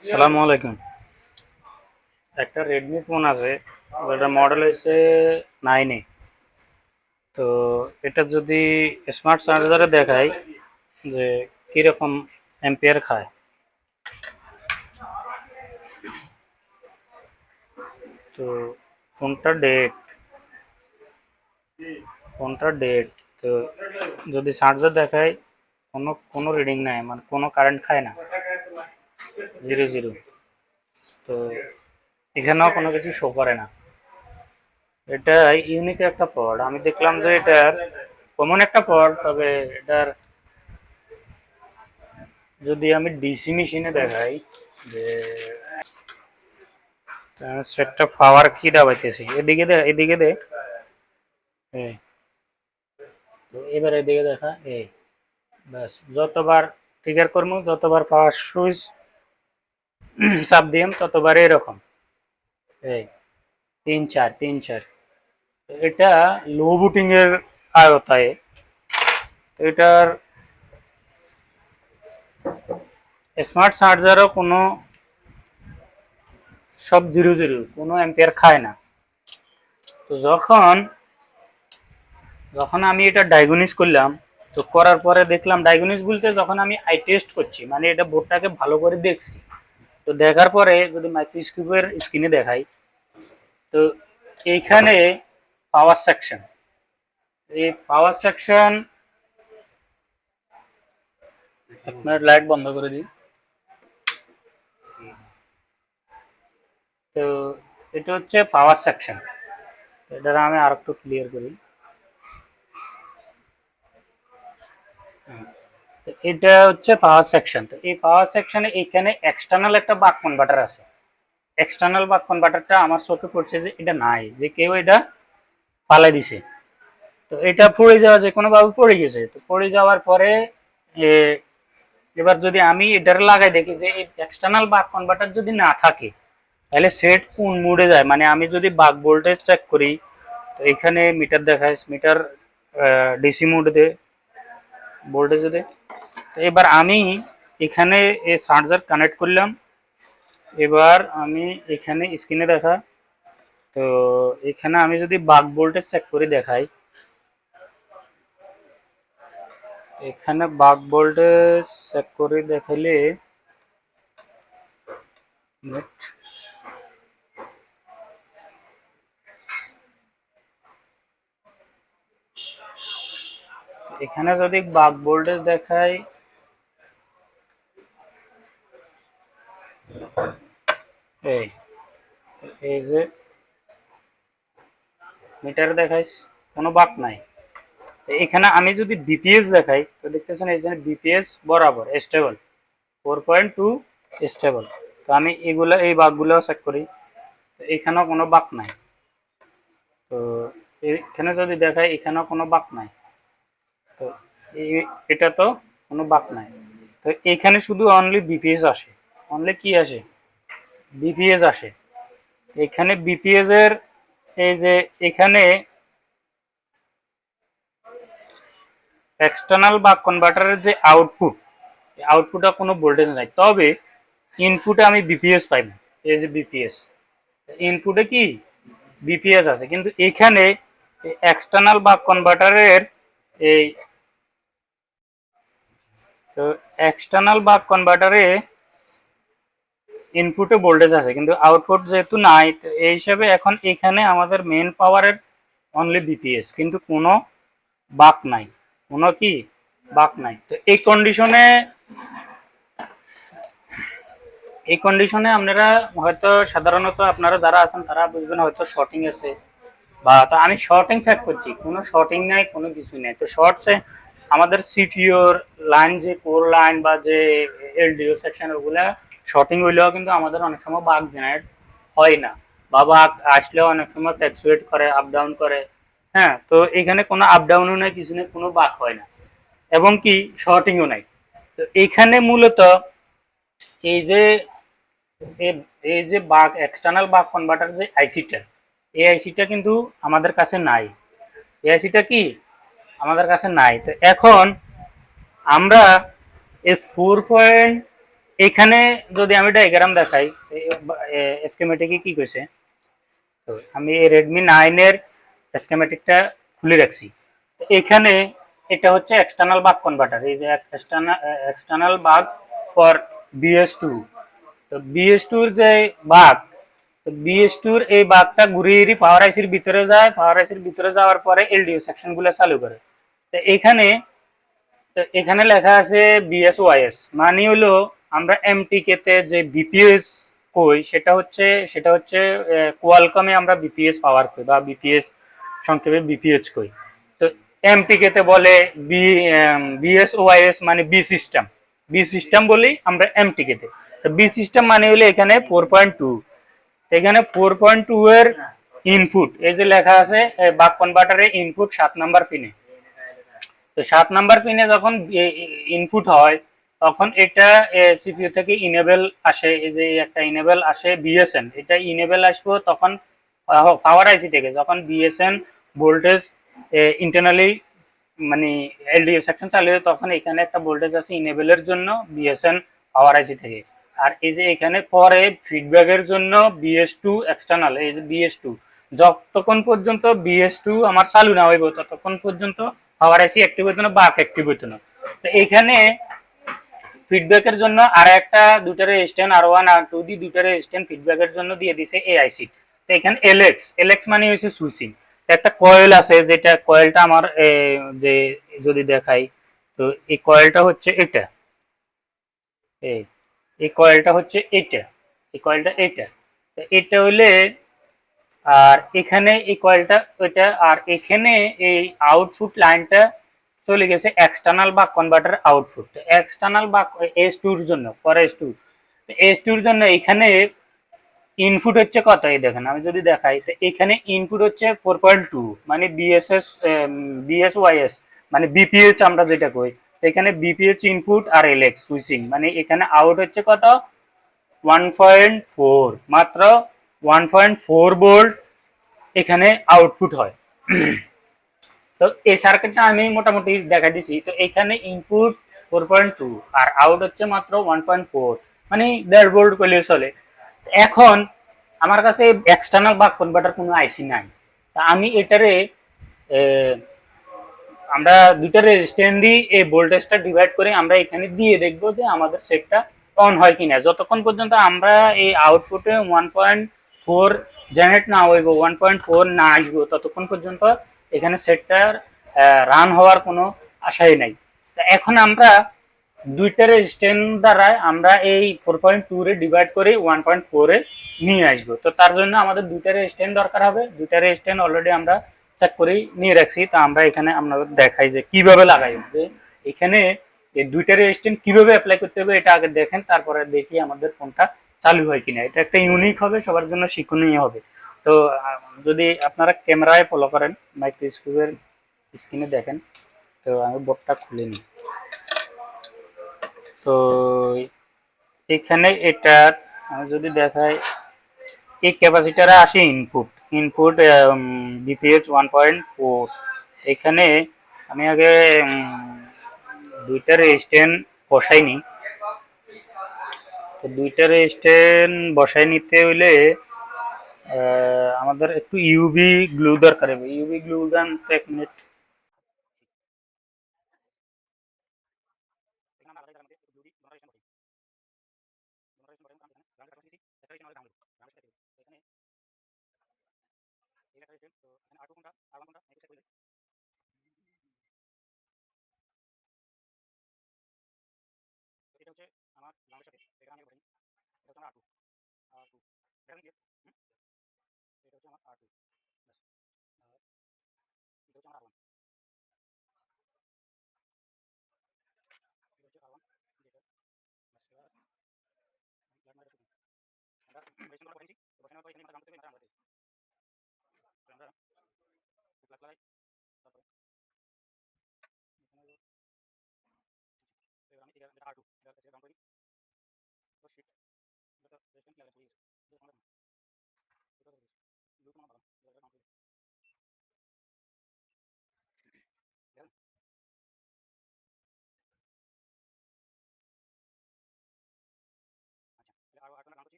সালামু আলাইকুম। একটা রেডমি ফোন আছে, ওটার মডেল হচ্ছে নাইনে তো এটা যদি স্মার্ট চার্জারে দেখায় যে কীরকম অ্যাম্পিয়ার খায়। তো ফোনটা ডেট ফোনটা ডেট তো যদি চার্জার দেখায়, কোনো কোনো রিডিং নাই মানে কোনো কারেন্ট খায় না। Zero zero. তো এখানেও কোনো কিছু শো করে না। এটা ইউনিক একটা পড আমি দেখলাম যে এটার কমন একটা পড তবে এটার যদি আমি ডিসি মেশিনে দেখাই, যে সেটটা পাওয়ার কি দাবাইতেছি? এদিকে দে এদিকে দে। এবার এদিকে দেখা, এই। ব্যাস, যতবার ট্রিগার করব যতবার পাওয়ার সুইচ চাপ দিম ততবার এরকম। এই, তিন চার তিন চার। এটা লো বুটিং এর আয়তায়, এটার স্মার্ট চার্জারও কোনো সব জিরো জিরো কোনো অ্যাম্পিয়ার খায় না। তো যখন যখন আমি এটা ডায়াগনিস করলাম, তো করার পরে দেখলাম ডায়াগনিস বলতে যখন আমি আই টেস্ট করছি মানে এটা বোর্ডটাকে ভালো করে দেখছি তো দেখার পরে যদি মাইক্রোস্কোপের স্ক্রিনে দেখাই, তো এইখানে পাওয়ার সেকশন এই পাওয়ার সেকশন আপনার লাইট বন্ধ করে দিই। তো এটা হচ্ছে পাওয়ার সেকশন এটা আমি আর একটু ক্লিয়ার করি। তো এটা হচ্ছে পাওয়ার সেকশন তো এই পাওয়ার সেকশনে এখানে এক্সটার্নাল একটা বাক কনভার্টার আছে। এক্সটার্নাল বাক কনভার্টারটা আমার চোখে পড়ছে যে এটা নাই, যে কেউ এটা পালাই দিছে। তো এটা পড়ে যাওয়া যে কোনোভাবে পড়ে গেছে। তো পড়ে যাওয়ার পরে এবার যদি আমি এটার লাগাই দেখি যে এই এক্সটার্নাল বাক কনভার্টার যদি না থাকে, তাহলে সেট কোন মুডে যায়? মানে আমি যদি বাক ভোল্টেজ চেক করি, তো এখানে মিটার দেখায় মিটার ডিসি মোড দে ভোল্টেজ দে। তো এবার আমি এখানে এই চার্জার কানেক্ট করলাম। এবার আমি এখানে স্ক্রিনে দেখা। তো এখানে আমি যদি বাক ভোল্টেজ চেক করে দেখাই। এখানে বাক ভোল্টেজ চেক করে দেখাইলে এখানে যদি বাক ভোল্টেজ দেখাই মিটার দেখাইস, কোনো বাক নাই। এখানে আমি যদি বিপিএস দেখাই, তো দেখতেছেন যে বিপিএস বরাবর stable four point two stable তো আমি এগুলো, এই বাকগুলো চেক করি, তো এখানেও কোনো বাক নাই। তো এখানে যদি দেখাই, এখানেও কোনো বাক নাই। তো এটা তো কোনো বাক নাই। তো এখানে শুধু অনলি বিপিএস আসে। অনলি কি আসে? বিপিএস আসে। এখানে বিপিএস এর এই যে এখানে এক্সটার্নাল বা কনভার্টারের যে আউটপুট আউটপুটে কোনো ভোল্টেজ নাই। তবে ইনপুটে আমি বিপিএস পাই না, এই যে বিপিএস ইনপুটে কি? বিপিএস আছে। কিন্তু এখানে এক্সটার্নাল বা কনভার্টারের এই, তো এক্সটার্নাল বা কনভার্টারে ইনপুটে ভোল্টেজ আছে, কিন্তু আউটপুট যেহেতু নাই, তো এই হিসাবে এখন এখানে আমাদের মেন পাওয়ারের অনলি বিপিএস কিন্তু কোনো বাক নাই, কোনো কি বাক নাই। তো এই কন্ডিশনে এই কন্ডিশনে আপনারা হয়তো সাধারণত আপনারা যারা আছেন, তারা বুঝবেন হয়তো শর্টিং আছে, বা তা আমি শর্টিং চেক করছি, কোনো শর্টিং নাই, কোনো কিছুই নাই। তো শর্টসে আমাদের সিপিওর লাইন যে কোর লাইন বা যে এলডিও সেকশন ওগুলা শর্টিং হইলেও কিন্তু আমাদের অনেক সময় বাঘ জেনারেট হয় না বা বাঘ আসলেও অনেক সময় ফ্ল্যাকচুয়েট করে আপ ডাউন করে। হ্যাঁ তো এখানে কোনো আপ ডাউনও নাই, কিছু নেই, কোনো বাঘ হয় না। এবং কি শর্টিংও নাই। তো এখানে মূলত এই যে, এ- এই যে বাঘ এক্সটার্নাল বাঘ কনভার্টার যে আইসিটা এই আইসিটা কিন্তু আমাদের কাছে নাই। এই আইসিটা কি? আমাদের কাছে নাই। তো এখন আমরা এই ফোর পয়েন্ট এখানে যদি আমি ডায়াগ্রাম দেখাই স্কেমেটিকে কি কইছে? তো আমি এই রেডমি নাইনের স্কেমেটিকটা খুলে রাখছি। এখানে এটা হচ্ছে এক্সটার্নাল বাক কনভার্টার এই যে external buck for B S two B টুর যে বাক তো বিএস টুর এই বাঘটা ঘুরিয়ে পাওয়ার আইসির ভিতরে যায় পাওয়ার আইসির ভিতরে যাওয়ার পরে এলডিও সেকশনগুলো চালু করে। তো এখানে এখানে লেখা আছে বিএসওয়াইএস মানে হলো আমরা এমটিকে তে যে বিপিএস কই, সেটা হচ্ছে সেটা হচ্ছে কোয়ালকমে আমরা বিপিএস পাওয়ার কই বা বিপিএস সংক্ষেপে বিপিএস কই তো এমটিকে তে বলে বি বিএসওয়াইএস মানে বি সিস্টেম বি সিস্টেম বলি আমরা এমটিকে তে। বি সিস্টেম মানে হলো এখানে ফোর পয়েন্ট টু এখানে ফোর পয়েন্ট টু এর ইনপুট এই যে লেখা আছে বাক কনভার্টারের ইনপুট সাত নাম্বার পিনে তো সাত নাম্বার পিনে যখন ইনপুট হয় তখন এটা সিপিইউ থেকে ইনেবল আসে, এই যে একটা ইনেবল আসে বিএসএন এটা ইনেবল আসব তখন পাওয়ার আইসি থেকে, যখন বিএসএন ভোল্টেজ ইন্টারনালি মানে এলডিও সেকশন চালু হয় তখন এখানে একটা ভোল্টেজ আছে ইনেবলের জন্য বিএসএন পাওয়ার আইসি থেকে। আর এই যে এখানে পরে ফিডব্যাকের জন্য বিএস টু এক্সটার্নাল এই যে বিএস টু যতক্ষণ পর্যন্ত বিএস টু আমার চালু না হইব, ততক্ষণ পর্যন্ত পাওয়ার আইসি অ্যাক্টিভ হইতো না বাক অ্যাক্টিভ হইতো না। তো এখানে ফিডব্যাকের জন্য আর একটা দুটার স্ট্যান্ড আর ওয়ান আর টু দি দুটার স্ট্যান্ড ফিডব্যাকের জন্য দিয়ে দিছে এআইসি তো এখানে এলএক্স এলএক্স মানে হচ্ছে সুইচিং একটা কয়েল আছে, যেটা কয়েলটা আমার যে যদি দেখাই, তো এই কয়েলটা হচ্ছে এটা। এই এই কয়েলটা হচ্ছে এটা। এই কয়েলটা এটা। তো এটা হইলে আর এখানে এই কয়েলটা ওইটা, আর এখানে এই আউটপুট লাইনটা চলে গেছে এক্সটার্নাল বা কনভার্টার আউটপুট এক্সটার্নাল বা এস টুর জন্য ফর এস টু এস টুর জন্য এখানে ইনপুট হচ্ছে কত? এই দেখেন, আমি যদি দেখাই, তো এখানে ইনপুট হচ্ছে ফোর পয়েন্ট টু মানে বিএসএস বিএসওয়াইএস মানে বিপিএইচ আমরা যেটা কই এখানে বিপিএইচ ইনপুট আর এলএক্স সুইচিং মানে এখানে আউট হচ্ছে কত? ওয়ান পয়েন্ট ফোর মাত্র ওয়ান পয়েন্ট ফোর বোল্ট এখানে আউটপুট হয়। তো এই সার্কিটটা আমি মোটামুটি দেখা দিছি। তো এখানে ইনপুট ফোর পয়েন্ট টু আর আউট হচ্ছে মাত্র ওয়ান পয়েন্ট ফোর মানে বোল্ট করলে চলে। এখন আমার কাছে এক্সটার্নাল বাক কনভার্টার কোনো আইসি নাই। তা আমি এটারে আমরা দুইটা রেজিস্ট্যান্ট দিয়ে এই ভোল্টেজটা ডিভাইড করে আমরা এখানে দিয়ে দেখব যে আমাদের সেটটা অন হয় কিনা। যতক্ষণ পর্যন্ত আমরা এই আউটপুটে ওয়ান পয়েন্ট ফোর জেনারেট না হইব ওয়ান পয়েন্ট ফোর না আসব, ততক্ষণ পর্যন্ত এখানে সেটটার রান হওয়ার কোনো আশাই নাই। তা এখন আমরা দুইটা রেজিস্ট্যান্ট দ্বারা আমরা এই ফোর পয়েন্ট টু রে ডিভাইড করে ওয়ান পয়েন্ট ফোরে নিয়ে আসব। তো তার জন্য আমাদের দুইটা রেজিস্ট্যান্ট দরকার হবে। দুইটা রেজিস্ট্যান্ট অলরেডি আমরা চেক করে নিয়ে রাখছি। তো আমরা এখানে আপনাদের দেখাই যে কীভাবে লাগাই। যে এখানে এই দুইটা রেজিস্ট্যান্ট কীভাবে অ্যাপ্লাই করতে হবে এটা আগে দেখেন, তারপরে দেখি আমাদের ফোনটা চালু হয় কিনা। এটা একটা ইউনিক হবে, সবার জন্য শিক্ষণীয় হবে। তো যদি আপনারা ক্যামেরায় ফলো করেন মাইক্রোস্কোপের স্ক্রিনে দেখেন, তো আমি বোর্ডটা খুলে নিই তো, এখানে এটা আমি যদি দেখাই, এই ক্যাপাসিটারে আসে input input BPH one point four এখানে আমি আগে দুইটার স্ট্যান্ড বসাইনি। তো দুইটার স্ট্যান্ড বসাই নিতে হইলে আমাদের একটু ইউভি গ্লু দরকার হবে। ইউভি গ্লু গান এক মিনিট আমার আমি এটা কি এটা হচ্ছে আমার আটু এটা হচ্ছে আমার আর ওয়ান এটা হচ্ছে আর ওয়ান যেটা আমরা রেজিস্ট্রেশন করা বসেছি তো বসানোর পর এখানে আমরা জানতে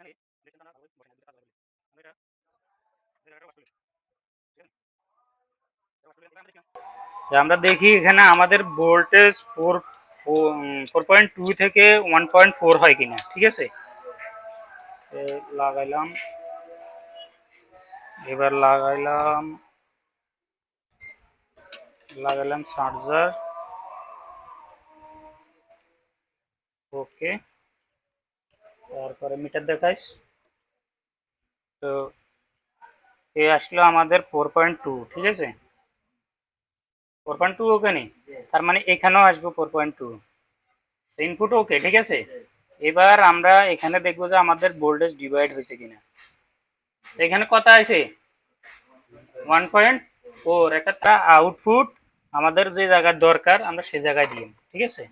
এখানে রেজিস্ট্রেশনটা আমরা বসে না কাজ হবে। আমরা এটা আমরা দেখি। এখানে আমাদের voltage four four point two থেকে ওয়ান পয়েন্ট ফোর হয় কিনা, ঠিক আছে? লাগাইলাম। এবার লাগাইলাম। লাগাইলাম চার্জার ওকে তারপরে মিটার দেখাইস তো এ আসলো আমাদের ফোর পয়েন্ট টু ঠিক আছে? ফোর পয়েন্ট টু ওকে নেই? তার মানে এখানেও আসব four point two input okay ঠিক আছে? এবার আমরা এখানে দেখব যে আমাদের ভোল্টেজ ডিভাইড হয়েছে কিনা। এখানে কত আছে? ওয়ান পয়েন্ট ফোর একটা আউটপুট আমাদের যে জায়গার দরকার আমরা সে জায়গায় দিই ঠিক আছে?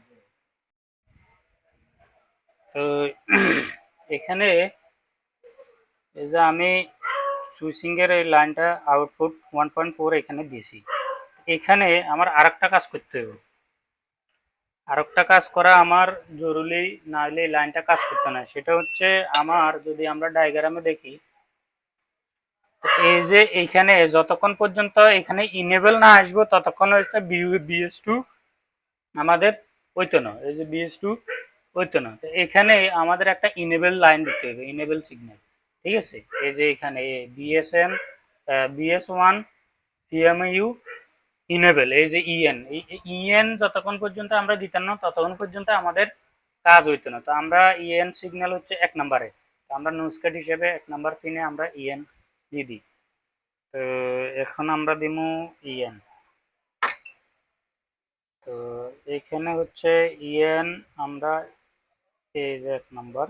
তো এখানে এই যে আমি সুইচিং এর এই লাইনটা আউটপুট ওয়ান পয়েন্ট ফোর এখানে দিছি এখানে আমার আরেকটা কাজ করতে হবে। আরেকটা কাজ করা আমার জরুরি না হলে এই লাইনটা কাজ করতে না। সেটা হচ্ছে আমার যদি আমরা ডায়াগ্রামে দেখি এই যে এইখানে যতক্ষণ পর্যন্ত এখানে ইনেবল না আসব, ততক্ষণ হচ্ছে বিএস টু আমাদের হইতো না। এই যে বিএস টু না। তো এখানে আমাদের একটা ইনেবল লাইন দিতে হবে ইনেবল সিগন্যাল ঠিক আছে? এই যে এখানে BSN BS one PMU enable এই যে ইএন এই ইএন যতক্ষণ পর্যন্ত আমরা দিতাম না, ততক্ষণ পর্যন্ত আমাদের কাজ হইতো না। তো আমরা ইএন সিগন্যাল হচ্ছে এক নম্বরে। আমরা নুসকাট হিসেবে এক নাম্বার পিনে আমরা ইএন দিয়ে দিই। তো এখন আমরা দিমু ইএন তো এখানে হচ্ছে ইএন আমরা এই যে এক নাম্বার।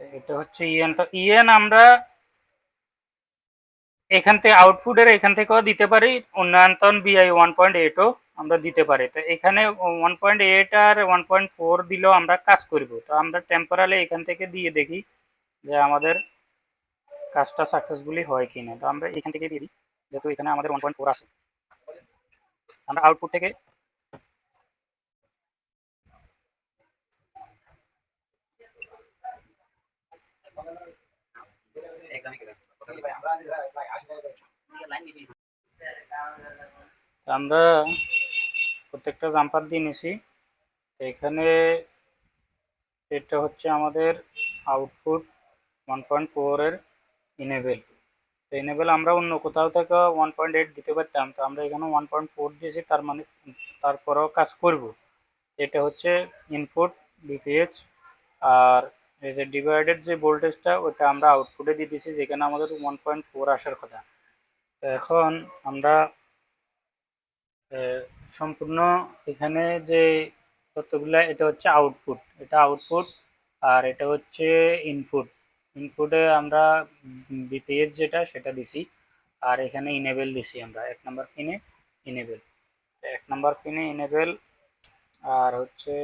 এটা হচ্ছে ইএন। তো ইএন আমরা এখান থেকে আউটপুটের এখান থেকেও দিতে পারি, উন্নয়নতন বিআই ওয়ান পয়েন্ট এইটও আমরা দিতে পারি। তো এখানে ওয়ান পয়েন্ট এইট আর ওয়ান পয়েন্ট ফোর দিলেও আমরা কাজ করব। তো আমরা টেম্পোরালি এখান থেকে দিয়ে দেখি যে আমাদের কাজটা সাকসেসফুলি হয় কি না তো আমরা এখান থেকে দিয়ে দিই, যেহেতু এখানে আমাদের ওয়ান পয়েন্ট ফোর আছে। আমরা আউটপুট থেকে আমরা প্রত্যেকটা জাম্পার দিয়ে নিছি। এখানে এটা হচ্ছে আমাদের আউটপুট ওয়ান পয়েন্ট ফোরের ইনেবেল তো ইনেবেল আমরা অন্য কোথাও থেকে ওয়ান পয়েন্ট এইট দিতে পারতাম, তো আমরা এখানে ওয়ান পয়েন্ট ফোর দিয়েছি, তার মানে তারপরেও কাজ করব। এটা হচ্ছে ইনপুট বিপিএইচ আর এই যে ডিভাইডেড যে ভোল্টেজটা ওটা আমরা আউটপুটে দিয়ে দিয়েছি, যেখানে আমাদের ওয়ান পয়েন্ট ফোর আসার কথা। তো এখন আমরা সম্পূর্ণ এখানে যে তথ্যগুলো, এটা হচ্ছে আউটপুট এটা আউটপুট আর এটা হচ্ছে ইনপুট ইনপুটে আমরা বিপিএস যেটা, সেটা দিছি। আর এখানে ইনেবেল দিছি আমরা। এক নাম্বার পিনে ইনেবেল এক নাম্বার পিনে ইনেবেল আর হচ্ছে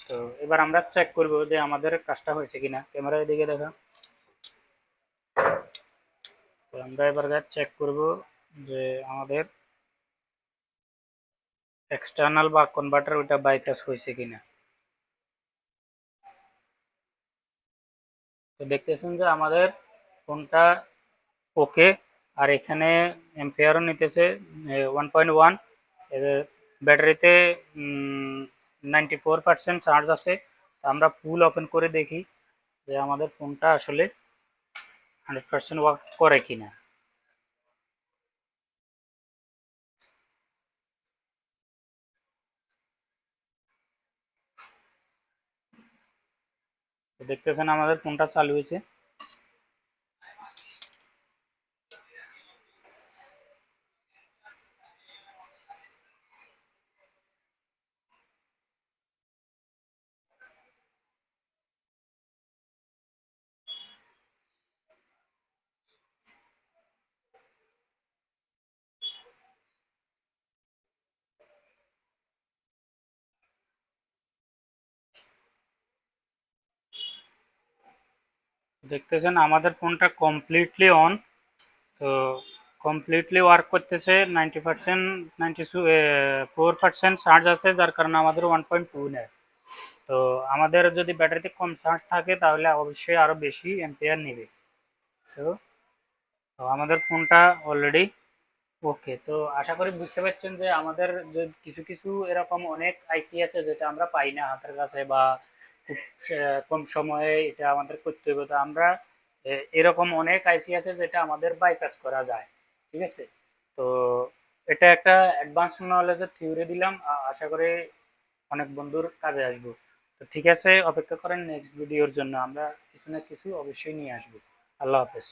তো এবার আমরা চেক করব যে আমাদের কাজটা হয়েছে কিনা। ক্যামেরার দিকে দেখা। তো আমরা এবার চেক করব যে আমাদের এক্সটার্নাল বা কনভার্টার ওইটা বাইপাস হয়েছে কিনা? তো দেখতেছেন যে আমাদের ফোনটা ওকে, আর এখানে এম্পেয়ারও নিতেছে ওয়ান পয়েন্ট ওয়ান ব্যাটারিতে নাইনটি ফোর পার্সেন্ট চার্জ আছে। আমরা ফুল ওপেন করে দেখি যে আমাদের ফোনটা আসলে হান্ড্রেড পার্সেন্ট ওয়ার্ক করে কিনা। দেখতেছেন আমাদের ফোনটা চালু হয়েছে। দেখতেছেন, আমাদের ফোনটা কমপ্লিটলি অন তো কমপ্লিটলি ওয়ার্ক করতেছে ninety percent ninety four percent charge আছে, যার কারণে আমাদের ওয়ান পয়েন্ট টু নেয়। তো আমাদের যদি ব্যাটারিতে কম চার্জ থাকে, তাহলে অবশ্যই আরও বেশি এম্পিয়ার নেবে। তো তো আমাদের ফোনটা অলরেডি ওকে তো আশা করি বুঝতে পারছেন যে আমাদের যে কিছু কিছু এরকম অনেক আইসি আছে, যেটা আমরা পাই না হাতের কাছে বা খুব কম সময়ে এটা আমাদের করতে হবে। তো আমরা এরকম অনেক আইসি আছে যেটা আমাদের বাইপাস করা যায়, ঠিক আছে? তো এটা একটা অ্যাডভান্স নলেজের থিওরি দিলাম আশা করি অনেক বন্ধুর কাজে আসব। তো ঠিক আছে, অপেক্ষা করেন নেক্সট ভিডিওর জন্য, আমরা কিছু না কিছু অবশ্যই নিয়ে আসব। আল্লাহ হাফেজ।